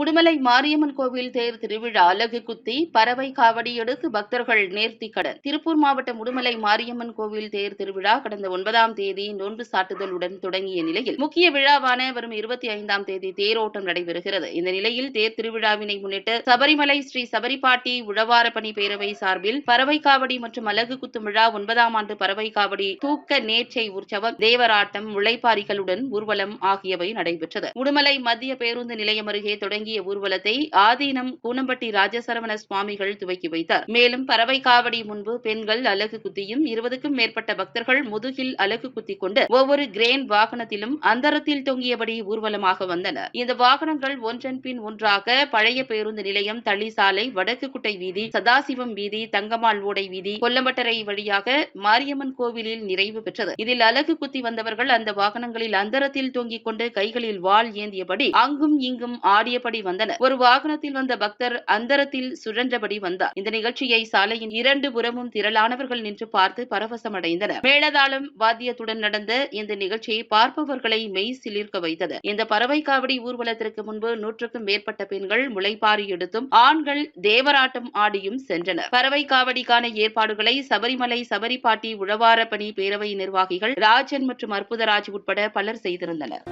உடுமலை மாரியம்மன் கோவில் தேர் திருவிழா அலகு குத்தி பறவை காவடி எடுத்து பக்தர்கள் நேர்த்திக்கடன் திருப்பூர் மாவட்டம் உடுமலை மாரியம்மன் கோவில் தேர் திருவிழா கடந்த ஒன்பதாம் தேதி நோன்பு சாட்டுதலுடன் தொடங்கிய நிலையில் முக்கிய விழாவான வரும் இருபத்தி ஐந்தாம் தேதி தேரோட்டம் நடைபெறுகிறது. இந்த நிலையில் தேர் திருவிழாவினை முன்னிட்டு சபரிமலை ஸ்ரீ சபரிபாட்டி உழவாரப்பணி பேரவை சார்பில் பறவை காவடி மற்றும் அலகு குத்தும் விழா ஒன்பதாம் ஆண்டு பறவை காவடி தூக்க நேர்ச்சை உற்சவம் தேவராட்டம் முளைப்பாரிகளுடன் ஊர்வலம் ஆகியவை நடைபெற்றது. உடுமலை மத்திய பேருந்து நிலையம் அருகே தொடங்கி தொடங்கிய ஊர்வலத்தை ஆதீனம் கூனம்பட்டி ராஜசரவண சுவாமிகள் துவக்கி வைத்தார். மேலும் பறவை காவடி முன்பு பெண்கள் அலகு குத்தியும் இருபதுக்கும் மேற்பட்ட பக்தர்கள் முதுகில் அலகு குத்திக் கொண்டு ஒவ்வொரு கிரேன் வாகனத்திலும் அந்தரத்தில் தொங்கியபடி ஊர்வலமாக வந்தனர். இந்த வாகனங்கள் ஒன்றன் பின் ஒன்றாக பழைய பேருந்து நிலையம் தள்ளிசாலை வடக்கு குட்டை வீதி சதாசிவம் வீதி தங்கம்மாள் ஓடை வீதி கொல்லம்பட்டரை வழியாக மாரியம்மன் கோவிலில் நிறைவு பெற்றது. இதில் அலகு குத்தி வந்தவர்கள் அந்த வாகனங்களில் அந்தரத்தில் தொங்கிக் கொண்டு கைகளில் வாள் ஏந்தியபடி அங்கும் இங்கும் ஆடியபடி சுழன்றபடி வந்தனர் ஒரு வாகனத்தில் வந்த பக்தர் அந்தரத்தில் சுழன்றபடி வந்தார். இந்த நிகழ்ச்சியை சாலையின் இரண்டு புறமும் திரளானவர்கள் நின்று பார்த்து பரவசம் அடைந்தனர் மேளதாளம் வாத்தியத்துடன் நடந்த இந்த நிகழ்ச்சியை பார்ப்பவர்களை மெய் சிலிர்க்க வைத்தது. இந்த பறவை காவடி ஊர்வலத்திற்கு முன்பு நூற்றுக்கும் மேற்பட்ட பெண்கள் முளைப்பாரி எடுத்தும் ஆண்கள் தேவராட்டம் ஆடியும் சென்றனர். பறவை காவடிக்கான ஏற்பாடுகளை சபரிமலை சபரிபாட்டி உழவாரப்பணி பேரவை நிர்வாகிகள் ராஜன் மற்றும் அற்புதராஜ் உட்பட பலர் செய்திருந்தனர்.